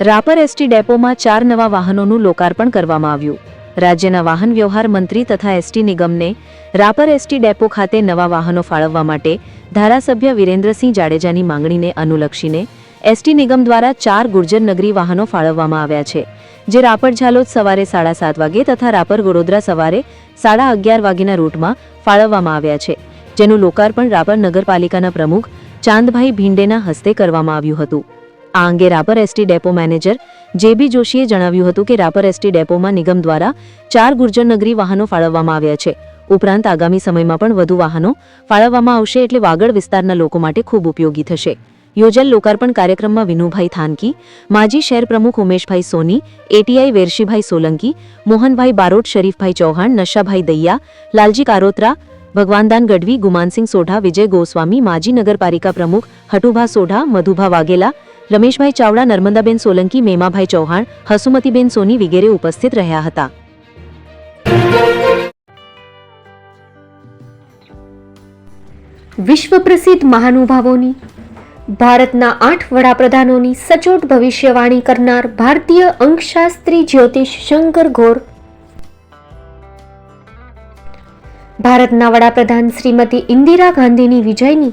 Rapar ST ડેપોમાં ચાર નવા વાહનોનું લોકાર્પણ કરવામાં આવ્યું. રાજ્યના વાહન વ્યવહાર મંત્રી તથા એસટી નિગમને રાપર એસટી ડેપો ખાતે નવા વાહનો ફાળવવા માટે ધારાસભ્ય વિરેન્દ્રસિંહ જાડેજાની માંગણીને અનુલક્ષીને એસટી નિગમ દ્વારા ચાર ગુર્જર નગરી વાહનો ફાળવવામાં આવ્યા છે, જે રાપર ઝાલોદ સવારે સાડા સાત વાગે તથા રાપર વડોદરા સવારે સાડા અગિયાર વાગ્યાના રૂટમાં ફાળવવામાં આવ્યા છે, જેનું લોકાર્પણ રાપર નગરપાલિકાના પ્રમુખ ચાંદભાઈ ભીંડેના હસ્તે કરવામાં આવ્યું હતું. આ અંગે Rapar ST depot manager J B જોશીએ જણાવ્યું હતું કે રાપર એસટી ડેપોમાં નિગમ દ્વારા ચાર ગુર્જર નગરી વાહનો ફાળવવામાં આવ્યા છે. ઉપરાંત આગામી સમયમાં પણ વધુ વાહનો ફાળવવામાં આવશે એટલે વાગડ વિસ્તારના લોકો માટે ખૂબ ઉપયોગી થશે. યોજેલ લોકાર્પણ કાર્યક્રમમાં વિનુભાઈ થાનકી, માજી શહેર પ્રમુખ ઉમેશભાઈ સોની, એટીઆઈ વેરશીભાઈ સોલંકી, મોહનભાઈ બારોટ, શરીફભાઈ ચૌહાણ, નશાભાઈ દૈયા, લાલજી કારોત્રા, ભગવાનદાન ગઢવી, ગુમાનસિંહ સોઢા, વિજય ગોસ્વામી, માજી નગરપાલિકા પ્રમુખ હટુભા સોઢા, મધુભા વાઘેલા રમેશભાઈ ચાવડા, નર્મદાબેન સોલંકી, મેમાભાઈ ચૌહાણ, હસુમતીબેન સોની વગેરે ઉપસ્થિત રહ્યા હતા. વિશ્વ પ્રસિદ્ધ મહાનુભાવોની, ભારતના આઠ વડાપ્રધાનોની સચોટ ભવિષ્યવાણી કરનાર ભારતીય અંકશાસ્ત્રી જ્યોતિષ શંકર ઘોર ભારતના વડાપ્રધાન શ્રીમતી ઇન્દિરા ગાંધીની વિજયની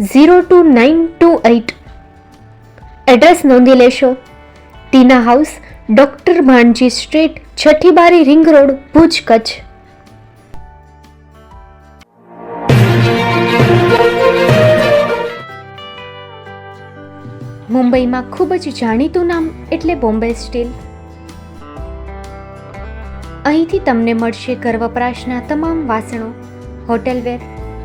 zero two nine two eight. Address નોંધી લેશો. Tina house, doctor Bhanji street છઠ્ઠી બારી રિંગ રોડ, ભુજ, કચ્છ. મુંબઈમાં ખૂબ જ જાણીતું નામ એટલે બોમ્બે સ્ટીલ. અહીંથી તમને મળશે ઘર વપરાશના તમામ વાસણો હોટેલવેર